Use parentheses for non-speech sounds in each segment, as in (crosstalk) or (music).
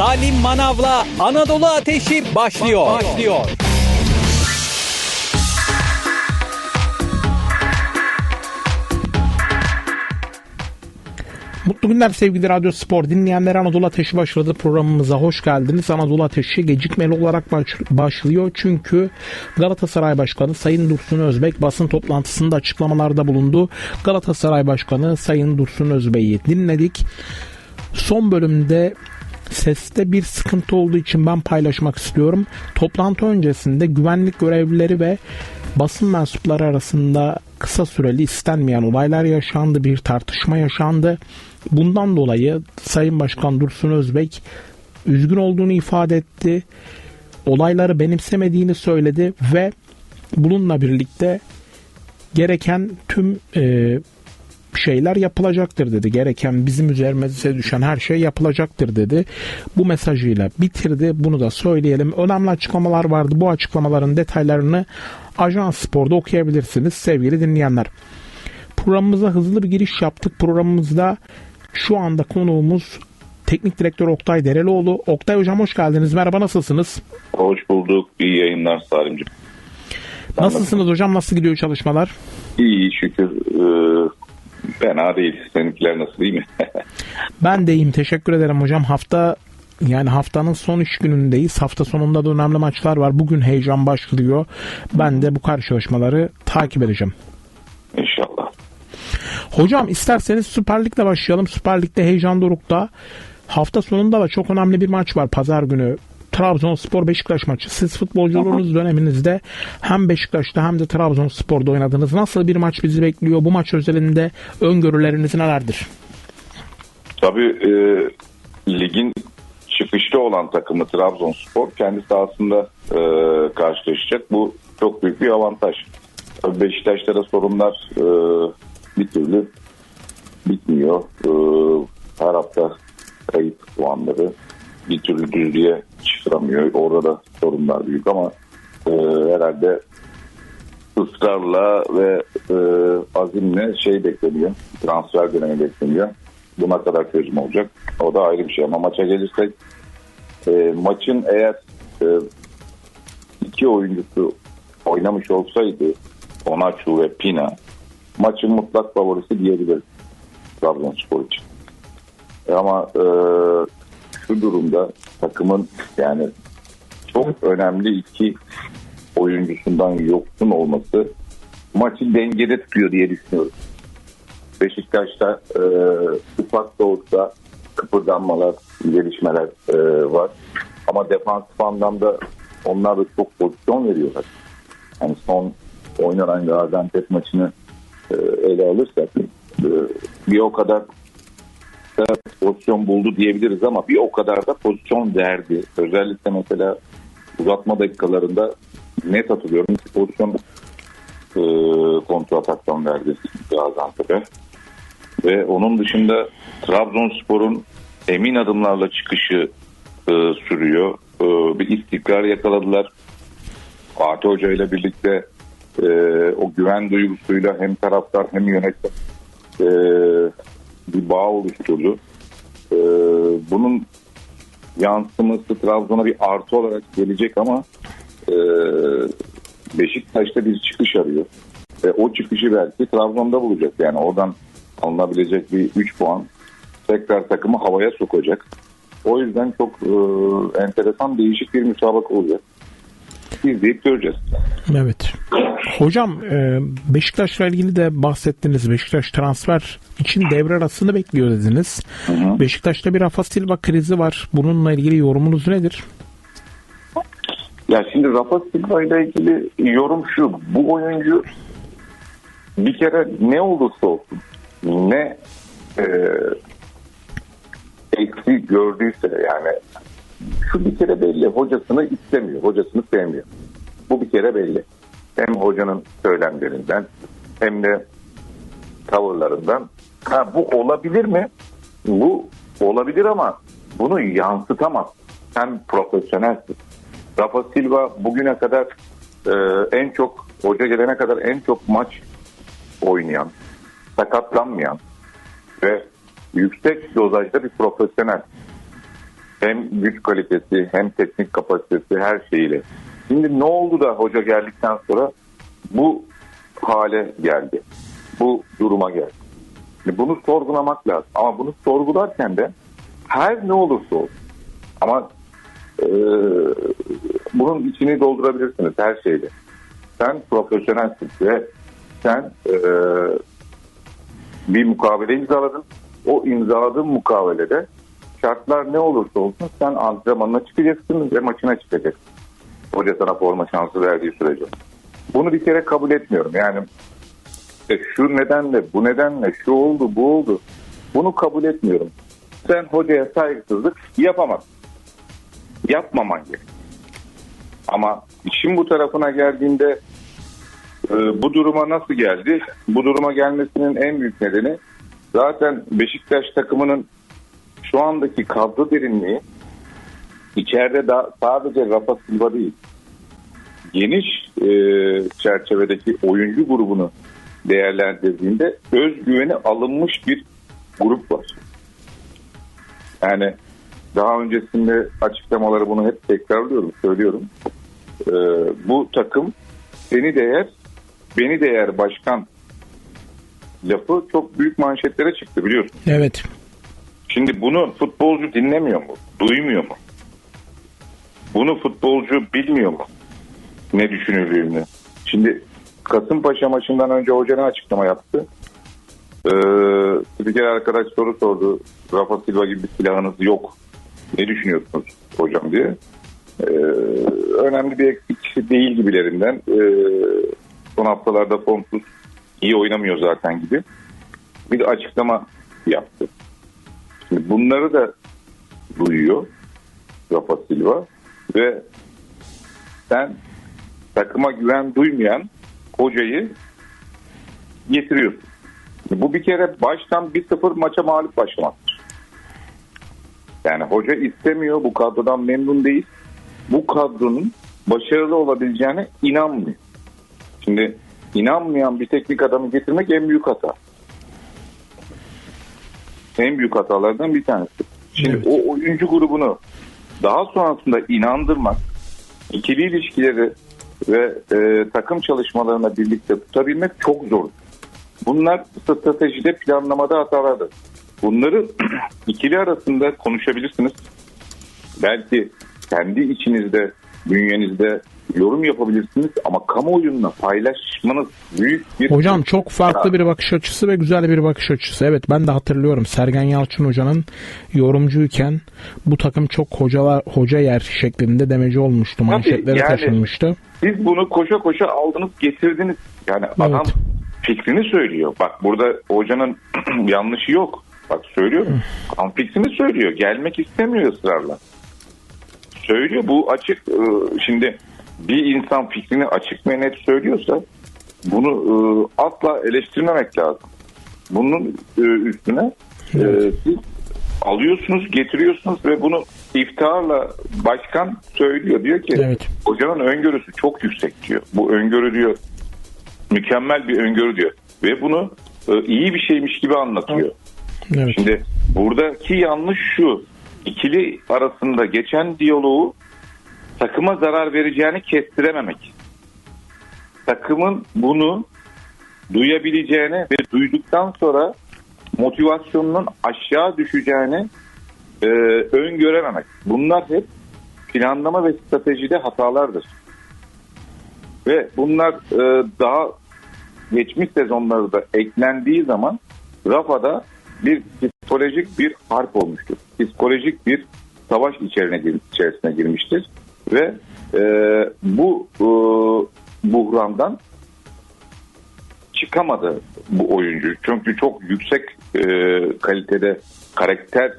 Salim Manav'la Anadolu Ateşi başlıyor. Başlıyor. Mutlu günler sevgili Radyo Spor dinleyenler Anadolu Ateşi başladı programımıza hoş geldiniz. Anadolu Ateşi gecikmeli olarak baş- başlıyor çünkü Galatasaray Başkanı Sayın Dursun Özbek basın toplantısında açıklamalarda bulundu. Galatasaray Başkanı Sayın Dursun Özbek'i dinledik. Son bölümde seste bir sıkıntı olduğu için ben paylaşmak istiyorum. Toplantı öncesinde güvenlik görevlileri ve basın mensupları arasında kısa süreli istenmeyen olaylar yaşandı, bir tartışma yaşandı. Bundan dolayı Sayın Başkan Dursun Özbek üzgün olduğunu ifade etti. Olayları benimsemediğini söyledi ve bununla birlikte gereken tüm e, şeyler yapılacaktır dedi. Gereken bizim üzerimize düşen her şey yapılacaktır dedi. Bu mesajıyla bitirdi. Bunu da söyleyelim. Önemli açıklamalar vardı. Bu açıklamaların detaylarını Ajans Spor'da okuyabilirsiniz sevgili dinleyenler. Programımıza hızlı bir giriş yaptık. Programımızda şu anda konuğumuz Teknik Direktör Oktay Derelioğlu. Oktay Hocam hoş geldiniz. Merhaba nasılsınız? Hoş bulduk. İyi yayınlar Salimciğim. Nasılsınız hocam? Nasıl gidiyor çalışmalar? İyi şükür. Ee, fena değil. Seninkiler nasıl iyi mi? (laughs) Ben de iyiyim. Teşekkür ederim hocam. Hafta yani haftanın son iş günündeyiz. Hafta sonunda da önemli maçlar var. Bugün heyecan başlıyor. Ben de bu karşılaşmaları takip edeceğim. İnşallah. Hocam isterseniz Süper Lig'le başlayalım. Süper Lig'de heyecan dorukta. Hafta sonunda da çok önemli bir maç var pazar günü. Trabzonspor Beşiktaş maçı. Siz futbolculuğunuz döneminizde hem Beşiktaş'ta hem de Trabzonspor'da oynadınız. Nasıl bir maç bizi bekliyor? Bu maç özelinde öngörüleriniz nelerdir? Tabii e, ligin çıkışta olan takımı Trabzonspor kendi sahasında e, karşılaşacak. Bu çok büyük bir avantaj. Tabii Beşiktaş'ta da sorunlar e, bir türlü bitmiyor. E, her hafta kayıp puanları bir türlü düzlüğe çıkaramıyor. Orada da sorunlar büyük ama e, herhalde ısrarla ve e, azimle şey bekleniyor. Transfer dönemi bekleniyor. Buna kadar çözüm olacak. O da ayrı bir şey. Ama maça gelirsek e, maçın eğer e, iki oyuncusu oynamış olsaydı Onaçu ve Pina maçın mutlak favorisi diyebiliriz Trabzonspor için. E, ama e, şu durumda takımın yani çok önemli iki oyuncusundan yoksun olması maçı dengede tutuyor diye düşünüyorum. Beşiktaş'ta e, ufak da olsa kıpırdanmalar, gelişmeler e, var. Ama defansif anlamda onlar da çok pozisyon veriyorlar. Yani son oynanan Gaziantep maçını e, ele alırsak e, bir o kadar da pozisyon buldu diyebiliriz ama bir o kadar da pozisyon verdi. Özellikle mesela uzatma dakikalarında net hatırlıyorum ki pozisyon e, kontra ataktan verdi Gaziantep'e. Ve onun dışında Trabzonspor'un emin adımlarla çıkışı e, sürüyor. E, bir istikrar yakaladılar. Fatih Hoca ile birlikte e, o güven duygusuyla hem taraftar hem yönetim e, bir bağ oluşturdu. E, bunun yansıması Trabzon'a bir artı olarak gelecek ama e, Beşiktaş'ta bir çıkış arıyor. Ve o çıkışı belki Trabzon'da bulacak. Yani oradan alınabilecek bir 3 puan tekrar takımı havaya sokacak. O yüzden çok e, enteresan değişik bir müsabaka olacak. İzleyip göreceğiz. Evet. Hocam e, Beşiktaş'la ilgili de bahsettiniz. Beşiktaş transfer için devre arasını bekliyor dediniz. Beşiktaş'ta bir Rafa Silva krizi var. Bununla ilgili yorumunuz nedir? Ya şimdi Rafa Silva ile ilgili yorum şu. Bu oyuncu bir kere ne olursa olsun ne e, eksi gördüyse yani şu bir kere belli. Hocasını istemiyor. Hocasını sevmiyor. Bu bir kere belli. Hem hocanın söylemlerinden hem de tavırlarından. Ha, bu olabilir mi? Bu olabilir ama bunu yansıtamaz. Sen profesyonelsin. Rafa Silva bugüne kadar e, en çok hoca gelene kadar en çok maç oynayan, sakatlanmayan ve yüksek dozajda bir profesyonel. Hem güç kalitesi hem teknik kapasitesi her şeyiyle. Şimdi ne oldu da hoca geldikten sonra bu hale geldi. Bu duruma geldi. Şimdi bunu sorgulamak lazım. Ama bunu sorgularken de her ne olursa olsun ama e, bunun içini doldurabilirsiniz her şeyle. Sen profesyonelsin ve sen e, bir mukavele imzaladın. O imzaladığın mukavelede şartlar ne olursa olsun sen antrenmanına çıkacaksın ve maçına çıkacaksın. Hoca sana forma şansı verdiği sürece. Bunu bir kere kabul etmiyorum. Yani işte şu nedenle, bu nedenle, şu oldu, bu oldu. Bunu kabul etmiyorum. Sen hocaya saygısızlık yapamazsın. Yapmaman gerek. Ama işin bu tarafına geldiğinde e, bu duruma nasıl geldi? Bu duruma gelmesinin en büyük nedeni zaten Beşiktaş takımının şu andaki kadro derinliği içeride da sadece Rafa Silva değil geniş e, çerçevedeki oyuncu grubunu değerlendirdiğinde özgüveni alınmış bir grup var. Yani daha öncesinde açıklamaları bunu hep tekrarlıyorum, söylüyorum. E, bu takım seni değer, beni değer başkan lafı çok büyük manşetlere çıktı biliyorsun. Evet. Şimdi bunu futbolcu dinlemiyor mu? Duymuyor mu? Bunu futbolcu bilmiyor mu? Ne düşünüldüğünü. Şimdi Kasımpaşa maçından önce hoca ne açıklama yaptı? Ee, spiker arkadaş soru sordu. Rafa Silva gibi bir silahınız yok. Ne düşünüyorsunuz hocam diye. Ee, önemli bir eksik değil gibilerinden. Ee, son haftalarda formsuz iyi oynamıyor zaten gibi. Bir açıklama yaptı. Şimdi bunları da duyuyor Rafa Silva ve sen takıma güven duymayan hocayı getiriyorsun. Bu bir kere baştan 1-0 maça mağlup başlamaktır. Yani hoca istemiyor, bu kadrodan memnun değil. Bu kadronun başarılı olabileceğine inanmıyor. Şimdi inanmayan bir teknik adamı getirmek en büyük hata. En büyük hatalardan bir tanesi. Şimdi Evet. o oyuncu grubunu daha sonrasında inandırmak, ikili ilişkileri ve e, takım çalışmalarına birlikte tutabilmek çok zor. Bunlar stratejide planlamada hatalardır. Bunları (clears throat) ikili arasında konuşabilirsiniz. Belki kendi içinizde, bünyenizde yorum yapabilirsiniz ama kamuoyunla paylaşmanız büyük bir... Hocam çok farklı bir bakış açısı ve güzel bir bakış açısı. Evet ben de hatırlıyorum Sergen Yalçın hocanın yorumcuyken bu takım çok hocalar hoca yer şeklinde demeci olmuştu. Manşetlere yani- taşınmıştı. Siz bunu koşa koşa aldınız getirdiniz. Yani adam fikrini söylüyor. Bak burada hocanın (clears throat) yanlışı yok. Bak söylüyorum. Adam fikrini söylüyor. Gelmek istemiyor ısrarla. Söylüyor. Bu açık. Ee, Şimdi bir insan fikrini açık ve net söylüyorsa bunu e, asla eleştirmemek lazım. Bunun e, üstüne e, siz alıyorsunuz, getiriyorsunuz ve bunu iftiharla başkan söylüyor. Diyor ki Evet. hocanın öngörüsü çok yüksek diyor. Bu öngörü diyor mükemmel bir öngörü diyor. Ve bunu e, iyi bir şeymiş gibi anlatıyor. Evet. Şimdi buradaki yanlış şu. ikili arasında geçen diyaloğu takıma zarar vereceğini kestirememek. Takımın bunu duyabileceğini ve duyduktan sonra motivasyonunun aşağı düşeceğini e, öngörememek. Bunlar hep planlama ve stratejide hatalardır. Ve bunlar e, daha geçmiş sezonlarda eklendiği zaman Rafa'da bir psikolojik bir harp olmuştur. Psikolojik bir savaş içerisine, içerisine girmiştir. Ve e, bu e, buhrandan çıkamadı bu oyuncu. Çünkü çok yüksek e, kalitede karakter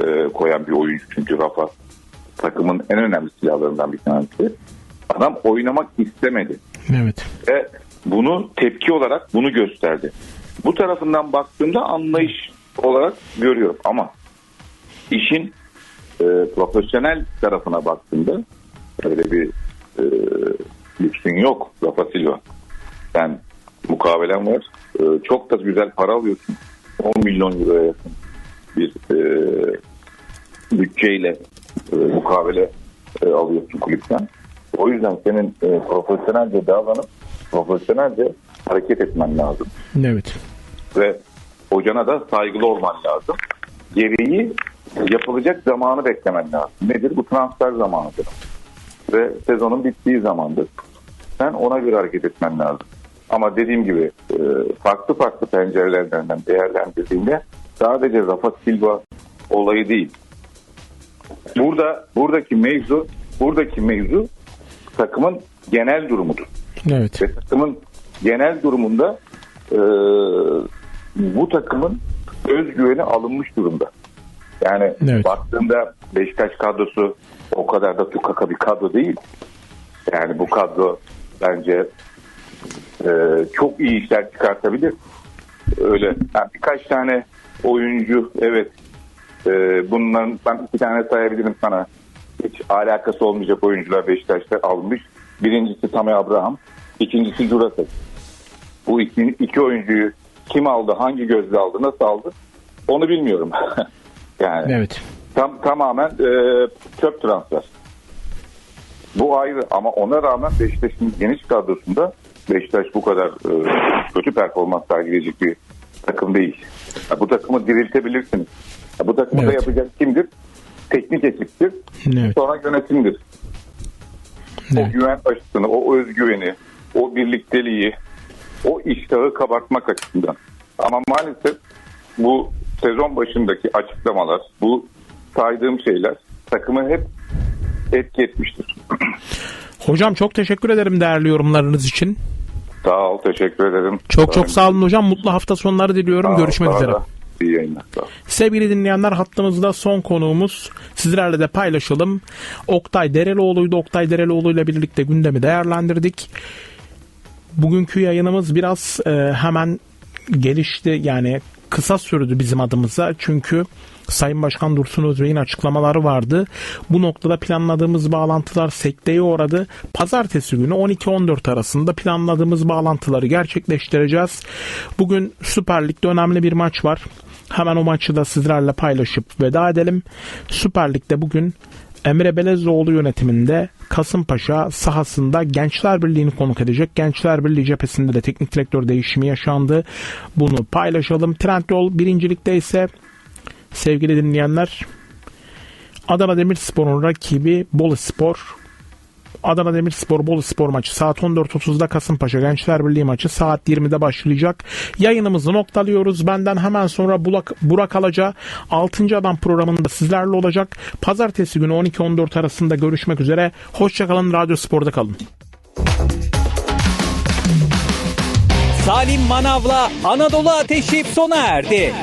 e, koyan bir oyuncu çünkü Rafa. Takımın en önemli silahlarından bir tanesi. Adam oynamak istemedi Evet. ve bunu tepki olarak bunu gösterdi. Bu tarafından baktığımda anlayış olarak görüyorum ama işin e, profesyonel tarafına baktığımda öyle bir e, lüksün yok Rafa Silva. Sen mukavelen var. E, çok da güzel para alıyorsun. 10 milyon euroya yakın bir e, bütçeyle e, mukavele e, alıyorsun kulüpten. O yüzden senin e, profesyonelce davranıp profesyonelce hareket etmen lazım. Evet. Ve hocana da saygılı olman lazım. Gereği yapılacak zamanı beklemen lazım. Nedir? Bu transfer zamanıdır. Ve sezonun bittiği zamandır. Sen ona göre hareket etmen lazım. Ama dediğim gibi e, farklı farklı pencerelerden değerlendirdiğinde sadece Rafa Silva olayı değil. Burada buradaki mevzu buradaki mevzu takımın genel durumudur. Evet. Ve takımın genel durumunda e, bu takımın özgüveni alınmış durumda. Yani Evet. baktığında Beşiktaş kadrosu o kadar da tukaka bir kadro değil. Yani bu kadro bence e, çok iyi işler çıkartabilir. Öyle yani birkaç tane oyuncu evet e, bunların ben iki tane sayabilirim sana. Hiç alakası olmayacak oyuncular Beşiktaş'ta almış. Birincisi Tammy Abraham, ikincisi Jurasek. Bu iki, iki oyuncuyu kim aldı, hangi gözle aldı, nasıl aldı onu bilmiyorum. (laughs) yani Evet. tam tamamen e, çöp transfer. Bu ayrı ama ona rağmen Beşiktaş'ın geniş kadrosunda Beşiktaş bu kadar e, kötü performans sergileyecek bir takım değil. Ya bu takımı diriltebilirsiniz. Ya bu takımı da Evet. yapacak kimdir? Teknik ekiptir. Evet. Sonra yönetimdir. O Evet. güven açısını, o özgüveni, o birlikteliği, o iştahı kabartmak açısından. Ama maalesef bu sezon başındaki açıklamalar, bu saydığım şeyler takımı hep etki etmiştir. (clears throat) Hocam çok teşekkür ederim değerli yorumlarınız için. Sağ ol, teşekkür ederim. Çok çok sağ olun hocam. Mutlu hafta sonları diliyorum. Sağ Görüşmek sağ üzere. İyi yayınlar. Sağ. Sevgili dinleyenler hattımızda son konuğumuz sizlerle de paylaşalım. Oktay Dereloğlu'ydu. Oktay Dereloğlu ile birlikte gündemi değerlendirdik. Bugünkü yayınımız biraz e, hemen gelişti yani kısa sürdü bizim adımıza çünkü Sayın Başkan Dursun Özbey'in açıklamaları vardı. Bu noktada planladığımız bağlantılar sekteye uğradı. Pazartesi günü 12-14 arasında planladığımız bağlantıları gerçekleştireceğiz. Bugün Süper Lig'de önemli bir maç var. Hemen o maçı da sizlerle paylaşıp veda edelim. Süper Lig'de bugün Emre Belezoğlu yönetiminde Kasımpaşa sahasında Gençler Birliği'ni konuk edecek. Gençler Birliği cephesinde de teknik direktör değişimi yaşandı. Bunu paylaşalım. Trendyol birincilikte ise sevgili dinleyenler Adana Demirspor'un rakibi Bolu Spor. Adana Demirspor Bolu Spor maçı saat 14.30'da Kasımpaşa Gençler Birliği maçı saat 20'de başlayacak. Yayınımızı noktalıyoruz. Benden hemen sonra Burak, Burak Alaca 6. Adam programında sizlerle olacak. Pazartesi günü 12-14 arasında görüşmek üzere. Hoşçakalın. Radyo Spor'da kalın. Salim Manav'la Anadolu Ateşi sona erdi.